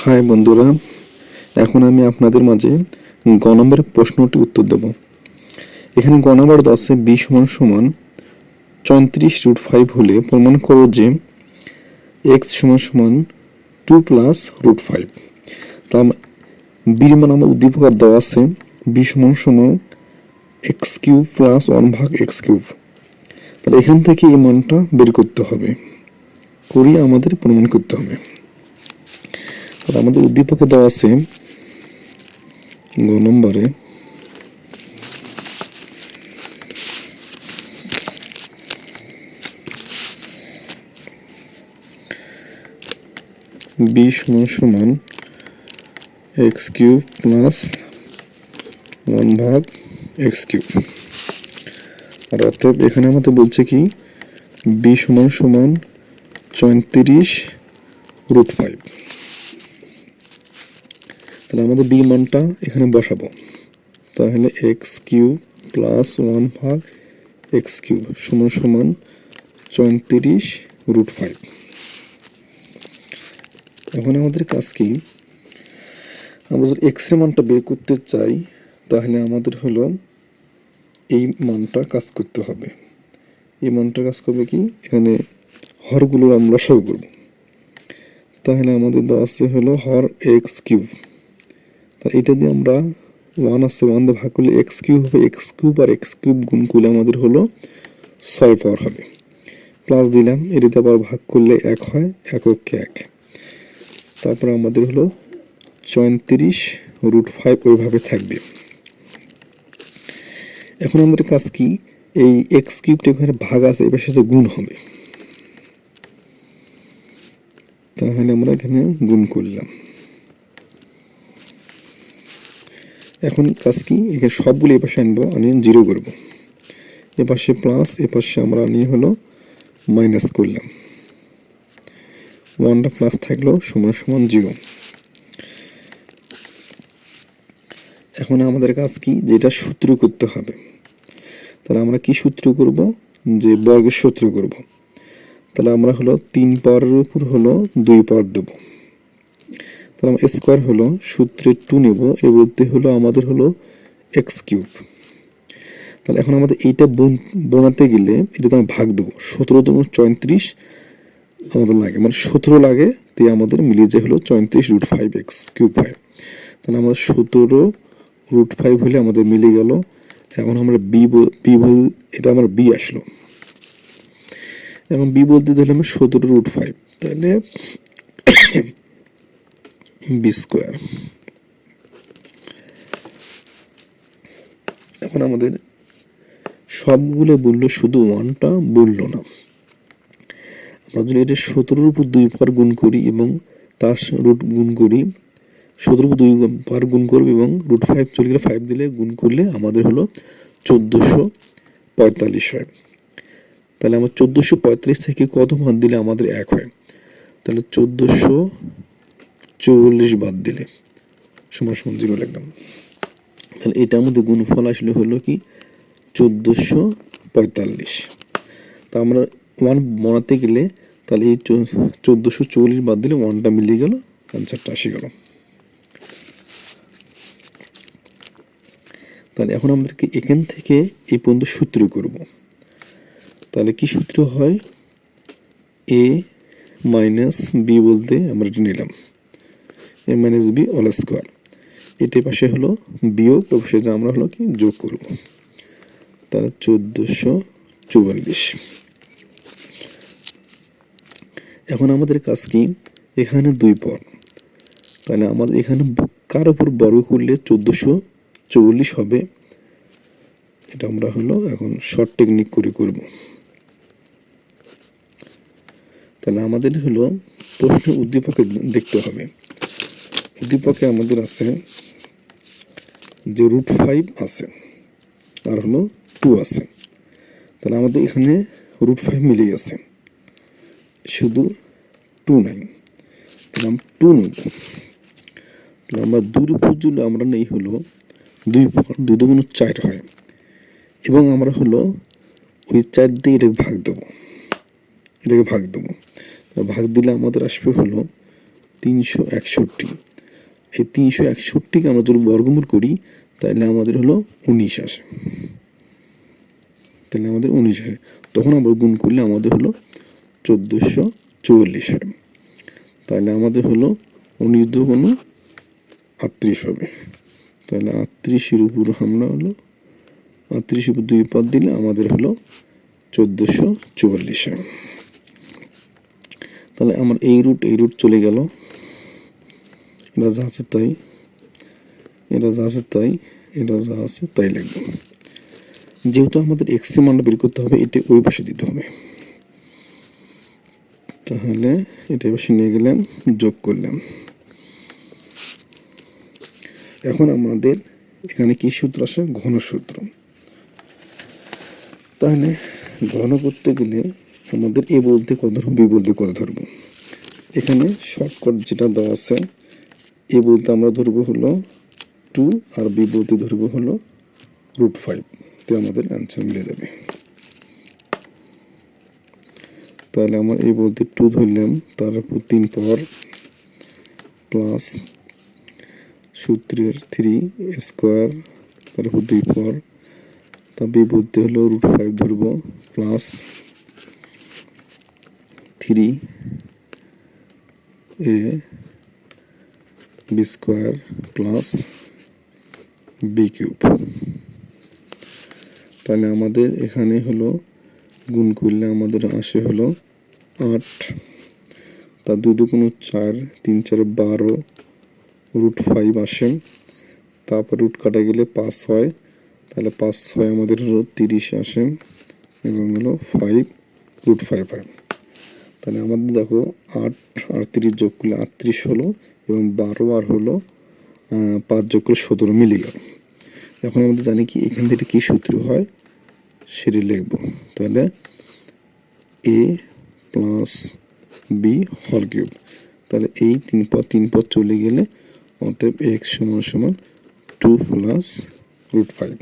High বন্ধুরা, এখন আমি আপনাদের মাঝে গ নম্বরের প্রশ্নটি উত্তর দেব। এখানে গ নম্বর আছে বি সমান সমান চৌত্রিশ রুট ফাইভ হলে প্রমাণ করো যে এক্স সমান সমান টু প্লাস রুট ফাইভ তার বির মান আমার উদ্দীপকার দেওয়া আছে বি সমান সমান এক্স কিউব প্লাস ওয়ান ভাগ এক্স কিউব তাহলে এখান থেকে এই মানটা বের করতে হবে। করিয়ে আমাদের প্রমাণ করতে হবে। আর আমাদের উদ্দীপকে দেওয়া আছে গ নম্বরে। বি সমান সমান এক্স কিউব প্লাস ওয়ান ভাগ এক্স কিউব। আর অতএব এখানে আমাদের বলছে কি বি সমান সমান চৌত্রিশ রুট ফাইভ। তাহলে আমাদের বি মানটা এখানে বসাবো। তাহলে এক্স কিউব প্লাস ওয়ান ভাগ এক্স কিউব সমান সমান চৌত্রিশ রুট ফাইভ। এখন আমাদের কাজ কি? আমরা যদি এক্সের মানটা বের করতে চাই, তাহলে আমাদের হলো এই মানটা কাজ করতে হবে। এই মানটা কাজ করবে কি? এখানে হরগুলো আমরা সব করব। তাহলে আমাদের দেওয়া আছে হলো হর এক্স কিউব। এটা দিয়ে আমরা ওয়ান আসছে ওয়ান দিয়ে ভাগ করলে এক্স কিউব হবে এক্স কিউব আর এক্স কিউব গুণ করলে আমাদের হলো ছয় পাওয়ার হবে। প্লাস দিলাম, এটিতে আবার ভাগ করলে এক হয়, এককে এক। তারপর আমাদের হলো চৌত্রিশ রুট ফাইভ ওইভাবে থাকবে। এখন আমাদের কাজ কি? এই এক্স কিউবটা এখানে ভাগ আছে, এবার সাথে গুণ হবে। তাহলে আমরা এখানে গুণ করলাম। এখন কাজ কি? এখানে সবগুলো এপাশে আনব আনি জিরো করব। এপাশে প্লাস এপাশে আমরা নিয়ে হলো মাইনাস করলাম। ওয়ানটা প্লাস থাকল, সমান সমান জিরো এখন আমাদের কাজ কি? যেটা সূত্র করতে হবে। তাহলে আমরা কি সূত্র করব? যে বর্গের সূত্র করব। তাহলে আমরা হলো তিন পাওয়ারের উপর হলো দুই পাওয়ার দেব। তাহলে আমরা স্কোয়ার হলো, সূত্রে টু নেব এ বলতে হলো আমাদের হলো এক্স কিউব। তাহলে এখন আমাদের এইটা বোনাতে গেলে এটা তো আমরা ভাগ দেবো, সতেরো দু চৌত্রিশ আমাদের লাগে মানে সতেরো লাগে তে আমাদের মিলিয়ে যায় হলো চৌত্রিশ root five X cube five তাহলে আমরা সতেরো রুট ফাইভ হলে আমাদের মিলে গেল, এখন আমরা বি বি বল, এটা আমার বি আসলো। এখন বি বলতে দিলে আমি সতেরো রুট ফাইভ তাহলে বি স্কোয়ার। এখন আমাদের সবগুলো বলল শুধু ওয়ানটা বলল না। আমরা যদি এটা সতেরোর উপর দুই পার গুণ করি এবং তার রুট গুণ করি সতেরো দুই পার গুণ করবে এবং রুট ফাইভ চলে গেলে ফাইভ দিলে গুণ করলে আমাদের হলো চোদ্দোশো পঁয়তাল্লিশ হয়। তাহলে আমার চোদ্দোশো পঁয়তাল্লিশ থেকে কত মান দিলে আমাদের এক হয়? তাহলে চোদ্দোশো চৌল্লিশ বাদ দিলে। সমান সমান জিরো লিখলাম। তাহলে এটার মধ্যে গুণফল আসলে হলো কি? চোদ্দোশো পঁয়তাল্লিশ। তা আমরা ওয়ান বানাতে গেলে তাহলে এই চোদ্দোশো চল্লিশ বাদ দিলে ওয়ানটা মিলিয়ে গেল অ্যান্সারটা আসে গেল। তাহলে এখন আমাদেরকে এখান থেকে এই পর্যন্ত সূত্র করব। তাহলে কি সূত্র হয়? এ মাইনাস বি বলতে আমরা এটা নিলাম। A minus B whole square এটি পাশে হলো বিয়োগ অবশ্যই যা আমরা হলো কি? যোগ করব। তাহলে চোদ্দোশো চুয়াল্লিশ। এখন আমাদের কাজ কি? এখানে দুই পর তাহলে আমাদের এখানে কার উপর বর্গ করলে চোদ্দোশো চল্লিশ হবে? এটা আমরা হলো এখন শর্ট টেকনিক করে করব। তাহলে আমাদের হলো প্রশ্ন উদ্দীপকে দেখতে হবে। উদ্দীপকে আমাদের আছে যে রুট ফাইভ আছে, আর হলো টু আছে। তাহলে আমাদের এখানে রুট ফাইভ মিলে গেছে শুধু টু নাই। তাহলে টু নেব। তাহলে আমরা দুই উপর যদি আমরা নেই হলো দুই দুই দুগুণ চার হয়। এবং আমরা হলো ওই চার দিয়ে এটাকে ভাগ দেবো। এটাকে ভাগ দেবো। ভাগ দিলে আমাদের আসবে হলো তিনশো একষট্টি। এই তিনশো একষট্টিকে আমরা যদি বর্গমূল করি, তাহলে আমাদের হলো উনিশ আসে। তাহলে আমাদের উনিশ আসে। তখন আমরা গুণ করলে আমাদের হলো চোদ্দোশো চুয়াল্লিশ হয় তাহলে আমাদের হলো উনিশ দুগুণ আটত্রিশ হবে। তাহলে আটত্রিশের উপর আমরা হলো, আটত্রিশের উপর দুই পদ দিলে আমাদের হলো চোদ্দোশো চুয়াল্লিশ তাহলে আমার এই রুট এই রুট চলে গেল। এটা যা আছে তাই এটা যা আছে তাই এটা যা আছে তাই লিখব যেহেতু আমাদের এক্সের মানটা বের করতে হবে, এটা ওই পাশে দিতে হবে। তাহলে এটা পাশে নিয়ে গেলাম, যোগ করলাম। এখন আমাদের এখানে কি সূত্র আসে ঘন সূত্র। তাহলে ঘন করতে গেলে আমাদের এ বলতে কত ধরবো? বি বলতে কত ধরবো? এখানে শর্টকাট যেটা দেওয়া আছে এ বলতে আমরা ধরবো হলো টু আর বি বলতে ধরবো হলো রুট ফাইভ তো আমাদের অ্যান্সার মিলে যাবে। তাহলে আমার এই বলতে টু ধরলাম তার উপর তিন পাওয়ার প্লাস সূত্রের থ্রি স্কোয়ার তার উপর দুই পাওয়ার। তা বি বলতে হলো রুট ফাইভ ধরবো plus three A B square plus B cube তাহলে আমাদের এখানে হলো, গুণ করলে আমাদের আসে হলো আট। তার দুই দুগুণ চার, তিন চার বারো রুট ফাইভ আসে। তারপর রুট কাটা গেলে পাঁচ হয়। তাহলে পাঁচ ছয় আমাদের হলো তিরিশ আসে এবং হলো ফাইভ রুট ফাইভ হয়। তাহলে আমাদের দেখো আট আর তিরিশ যোগ করলে আটত্রিশ হলো এবং বারো আর হলো পাঁচ যোগ করে সতেরো মিলে এখন আমাদের জানি কি, এখান থেকে কী সূত্র হয় সেটি লিখব। তাহলে A plus B whole cube তাহলে এই তিন পদ তিন পদ চলে গেলে অতএব এক্স সমান সমান টু প্লাস রুট ফাইভ